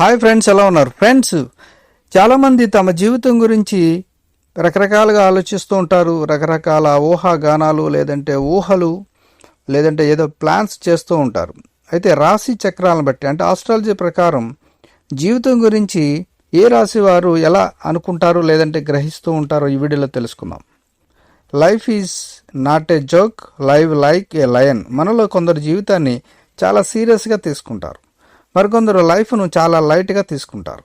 Hi friends ఎలా ఉన్నారు? Friends చాలామంది తమ జీవితం గురించి రకరకాలుగా ఆలోచిస్తూ ఉంటారు. రకరకాల ఊహాగానాలు లేదంటే ఊహలు లేదంటే ఏదో ప్లాన్స్ చేస్తూ ఉంటారు. అయితే రాశి చక్రాలను బట్టి అంటే ఆస్ట్రాలజీ ప్రకారం జీవితం గురించి ఏ రాశి వారు ఎలా అనుకుంటారు లేదంటే గ్రహిస్తూ ఉంటారో ఈ వీడియోలో తెలుసుకుందాం. Life is not a joke live like a lion మనలో కొందరు జీవితాన్ని చాలా సీరియస్గా తీసుకుంటారు. మరికొందరు లైఫ్ను చాలా లైట్గా తీసుకుంటారు.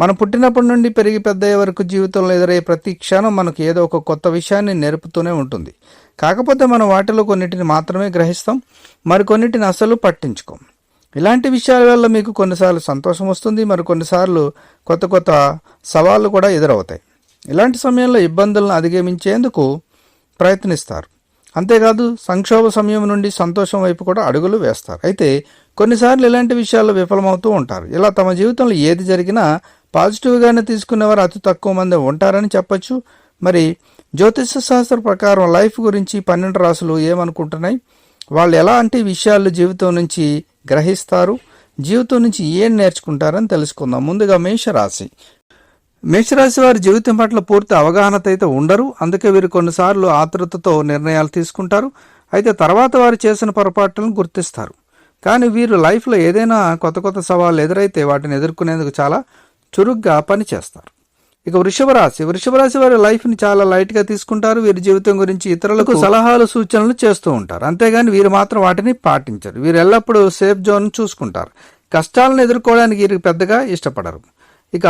మనం పుట్టినప్పటి నుండి పెరిగి పెద్దయ్యే వరకు జీవితంలో ఎదురయ్యే ప్రతి క్షణం మనకు ఏదో ఒక కొత్త విషయాన్ని నేర్పుతూనే ఉంటుంది. కాకపోతే మనం వాటిలో కొన్నిటిని మాత్రమే గ్రహిస్తాం. మరికొన్నిటిని అసలు పట్టించుకోం. ఇలాంటి విషయాల వల్ల మీకు కొన్నిసార్లు సంతోషం వస్తుంది. మరి కొన్నిసార్లు కొత్త కొత్త సవాళ్ళు కూడా ఎదురవుతాయి. ఇలాంటి సమయంలో ఇబ్బందులను అధిగమించేందుకు ప్రయత్నిస్తారు. అంతేకాదు సంక్షోభ సమయం నుండి సంతోషం వైపు కూడా అడుగులు వేస్తారు. అయితే కొన్నిసార్లు ఇలాంటి విషయాల్లో విఫలమవుతూ ఉంటారు. ఇలా తమ జీవితంలో ఏది జరిగినా పాజిటివ్గానే తీసుకునేవారు అతి తక్కువ మంది ఉంటారని చెప్పచ్చు. మరి జ్యోతిష శాస్త్ర ప్రకారం లైఫ్ గురించి పన్నెండు రాసులు ఏమనుకుంటున్నాయి? వాళ్ళు ఎలాంటి విషయాలు జీవితం నుంచి గ్రహిస్తారు? జీవితం నుంచి ఏం నేర్చుకుంటారని తెలుసుకుందాం. ముందుగా మేషరాశి. మేషరాశి వారి జీవితం పట్ల పూర్తి అవగాహనత అయితే ఉండరు. అందుకే వీరు కొన్నిసార్లు ఆతృతతో నిర్ణయాలు తీసుకుంటారు. అయితే తర్వాత వారు చేసిన పొరపాట్లను గుర్తిస్తారు. కానీ వీరు లైఫ్లో ఏదైనా కొత్త కొత్త సవాళ్ళు ఎదురైతే వాటిని ఎదుర్కొనేందుకు చాలా చురుగ్గా పనిచేస్తారు. ఇక వృషభ రాశి వృషభ రాశి వారి లైఫ్ని చాలా లైట్గా తీసుకుంటారు. వీరి జీవితం గురించి ఇతరులకు సలహాలు సూచనలు చేస్తూ ఉంటారు. అంతేగాని వీరు మాత్రం వాటిని పాటించరు. వీరు ఎల్లప్పుడూ సేఫ్ జోన్ చూసుకుంటారు. కష్టాలను ఎదుర్కోవడానికి వీరికి పెద్దగా ఇష్టపడరు. ఇక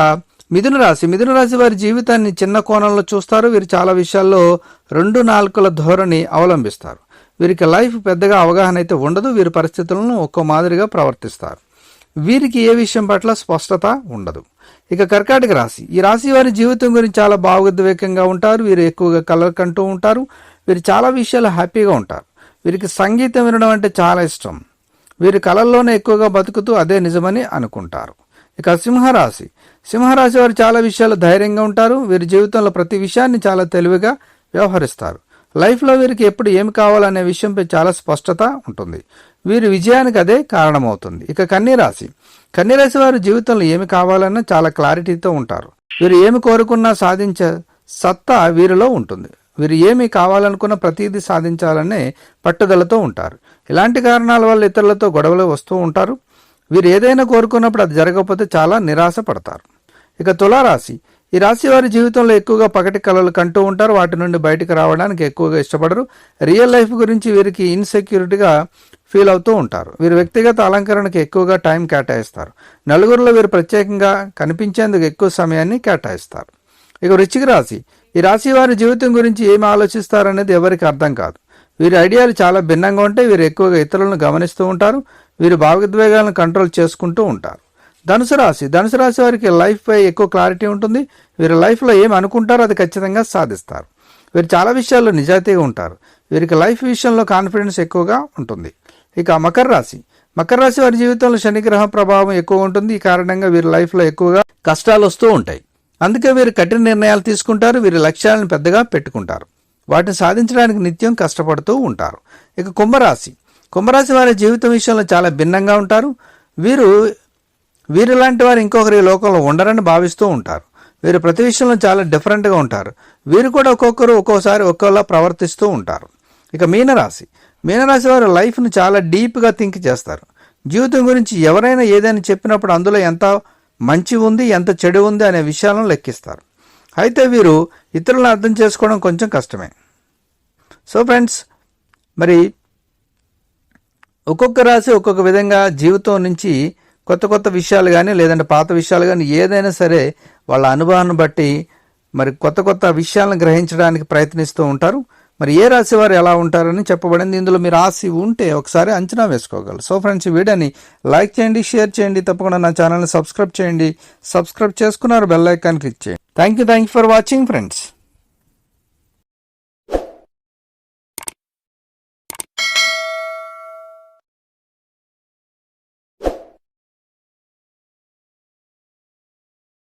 మిథున రాశి. మిథున రాశి వారి జీవితాన్ని చిన్న కోణంలో చూస్తారు. వీరు చాలా విషయాల్లో రెండు నాలుకల ధోరణి అవలంబిస్తారు. వీరికి లైఫ్ పెద్దగా అవగాహన అయితే ఉండదు. వీరి పరిస్థితులను ఒక్కో మాదిరిగా ప్రవర్తిస్తారు. వీరికి ఏ విషయం పట్ల స్పష్టత ఉండదు. ఇక కర్కాటక రాశి. ఈ రాశి వారి జీవితం గురించి చాలా భావోద్వేగంగా ఉంటారు. వీరు ఎక్కువగా కలర్ కంటూ ఉంటారు. వీరు చాలా విషయాలు హ్యాపీగా ఉంటారు. వీరికి సంగీతం వినడం అంటే చాలా ఇష్టం. వీరి కళల్లోనే ఎక్కువగా బతుకుతూ అదే నిజమని అనుకుంటారు. ఇక సింహరాశి. సింహరాశి వారు చాలా విషయాలు ధైర్యంగా ఉంటారు. వీరి జీవితంలో ప్రతి విషయాన్ని చాలా తెలివిగా వ్యవహరిస్తారు. లైఫ్లో వీరికి ఎప్పుడు ఏమి కావాలనే విషయంపై చాలా స్పష్టత ఉంటుంది. వీరి విజయానికి అదే కారణమవుతుంది. ఇక కన్నీరాశి కన్నీరాశి వారి జీవితంలో ఏమి కావాలన్నా చాలా క్లారిటీతో ఉంటారు. వీరు ఏమి కోరుకున్నా సాధించే సత్తా వీరిలో ఉంటుంది. వీరు ఏమి కావాలనుకున్న ప్రతిదీ సాధించాలనే పట్టుదలతో ఉంటారు. ఇలాంటి కారణాల వల్ల ఇతరులతో గొడవలు వస్తూ ఉంటారు. వీరు ఏదైనా కోరుకున్నప్పుడు అది జరగకపోతే చాలా నిరాశ పడతారు ఇక తులారాశి ఈ రాశి వారి జీవితంలో ఎక్కువగా పగటి కళలు కంటూ ఉంటారు. వాటి నుండి బయటకు రావడానికి ఎక్కువగా ఇష్టపడరు. రియల్ లైఫ్ గురించి వీరికి ఇన్సెక్యూరిటీగా ఫీల్ అవుతూ ఉంటారు. వీరు వ్యక్తిగత అలంకరణకు ఎక్కువగా టైం కేటాయిస్తారు. నలుగురిలో వీరు ప్రత్యేకంగా కనిపించేందుకు ఎక్కువ సమయాన్ని కేటాయిస్తారు. ఇక వృశ్చిక రాశి ఈ రాశి వారి జీవితం గురించి ఏమి ఆలోచిస్తారనేది ఎవరికి అర్థం కాదు. వీరి ఐడియాలు చాలా భిన్నంగా ఉంటే వీరు ఎక్కువగా ఇతరులను గమనిస్తూ ఉంటారు. వీరు భావోద్వేగాలను కంట్రోల్ చేసుకుంటూ ఉంటారు. ధనుసు రాశి. ధనుసు రాశి వారికి లైఫ్పై ఎక్కువ క్లారిటీ ఉంటుంది. వీరి లైఫ్లో ఏం అనుకుంటారో అది ఖచ్చితంగా సాధిస్తారు. వీరు చాలా విషయాల్లో నిజాయితీగా ఉంటారు. వీరికి లైఫ్ విషయంలో కాన్ఫిడెన్స్ ఎక్కువగా ఉంటుంది. ఇక మకర రాశి. మకర రాశి వారి జీవితంలో శనిగ్రహ ప్రభావం ఎక్కువ ఉంటుంది. ఈ కారణంగా వీరి లైఫ్లో ఎక్కువగా కష్టాలు వస్తూ ఉంటాయి. అందుకే వీరు కఠిన నిర్ణయాలు తీసుకుంటారు. వీరి లక్ష్యాలను పెద్దగా పెట్టుకుంటారు. వాటిని సాధించడానికి నిత్యం కష్టపడుతూ ఉంటారు. ఇక కుంభరాశి. కుంభరాశి వారి జీవితం విషయంలో చాలా భిన్నంగా ఉంటారు. వీరు వీరు లాంటి వారు ఇంకొకరి లోకంలో ఉండరని భావిస్తూ ఉంటారు. వీరు ప్రతి విషయంలో చాలా డిఫరెంట్గా ఉంటారు. వీరు కూడా ఒక్కొక్కరు ఒక్కోసారి ఒక్కోలా ప్రవర్తిస్తూ ఉంటారు. ఇక మీనరాశి. మీనరాశి వారు లైఫ్ను చాలా డీప్గా థింక్ చేస్తారు. జీవితం గురించి ఎవరైనా ఏదైనా చెప్పినప్పుడు అందులో ఎంత మంచి ఉంది ఎంత చెడు ఉంది అనే విషయాలను లెక్కిస్తారు. అయితే వీరు ఇతరులను అర్థం చేసుకోవడం కొంచెం కష్టమే. సో ఫ్రెండ్స్ మరి ఒక్కొక్క రాశి ఒక్కొక్క విధంగా జీవితం నుంచి కొత్త కొత్త విషయాలు కానీ లేదంటే పాత విషయాలు కానీ ఏదైనా సరే వాళ్ళ అనుభవాన్ని బట్టి మరి కొత్త కొత్త విషయాలను గ్రహించడానికి ప్రయత్నిస్తూ ఉంటారు. మరి ఏ రాశి వారు ఎలా ఉంటారని చెప్పబడింది. ఇందులో మీరు రాశి ఉంటే ఒకసారి అంచనా వేసుకోగలరు. సో ఫ్రెండ్స్ ఈ వీడియోని లైక్ చేయండి షేర్ చేయండి తప్పకుండా నా ఛానల్ని సబ్స్క్రైబ్ చేయండి. సబ్స్క్రైబ్ చేసుకున్నారు బెల్ ఐకాన్ క్లిక్ చేయండి. Thank you thank you for watching friends.